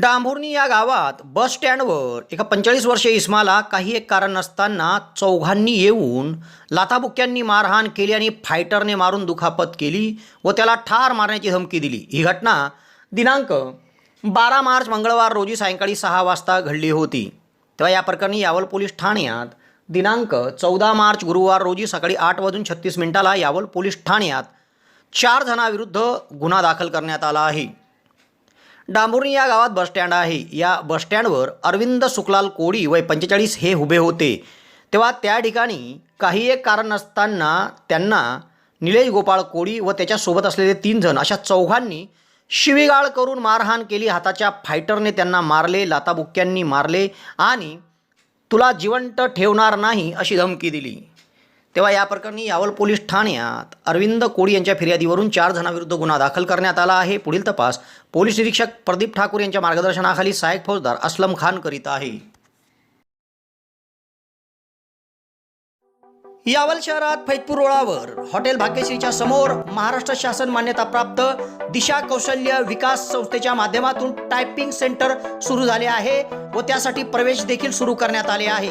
डांभुर्णी या गावात बस स्टँडवर एका पंचेचाळीस वर्षे इस्माला काही एक कारण नसताना चौघांनी येऊन लाथाबुक्यांनी मारहाण केली आणि फायटरने मारून दुखापत केली व त्याला ठार मारण्याची धमकी दिली. ही घटना दिनांक बारा मार्च मंगळवार रोजी सायंकाळी सहा वाजता घडली होती. तेव्हा या प्रकरणी यावल पोलीस ठाण्यात दिनांक चौदा मार्च गुरुवार रोजी सकाळी आठ वाजून छत्तीस मिनिटाला यावल पोलीस ठाण्यात चार जणांविरुद्ध गुन्हा दाखल करण्यात आला आहे. डांबुर्णी या गावात बसस्टँड आहे. या बसस्टँडवर अरविंद सुखलाल कोडी वय पंचेचाळीस हे उभे होते. तेव्हा त्या ठिकाणी काही एक कारण नसताना त्यांना निलेश गोपाळ कोडी व त्याच्यासोबत असलेले तीन जण अशा चौघांनी शिवीगाळ करून मारहाण केली. हाताच्या फायटरने त्यांना मारले लाताबुक्यांनी मारले आणि तुला जिवंत ठेवणार नाही अशी धमकी दिली. तेव्हा या प्रकरणी यावल पोलीस ठाण्यात अरविंद कोळी यांच्या फिर्यादीवरून चार जणांविरुद्ध गुन्हा दाखल करण्यात आला आहे. पुढील तपास पोलीस निरीक्षक प्रदीप ठाकूर यांच्या मार्गदर्शनाखाली सहाय्यक फौजदार असलम खान करीत आहे. यावल शहरात फैतपूर रोडावर हॉटेल भाग्यश्रीच्या समोर महाराष्ट्र शासन मान्यताप्राप्त दिशा कौशल्य विकास संस्थेच्या माध्यमातून टायपिंग सेंटर सुरू झाले आहे व त्यासाठी प्रवेश देखील सुरू करण्यात आले आहे.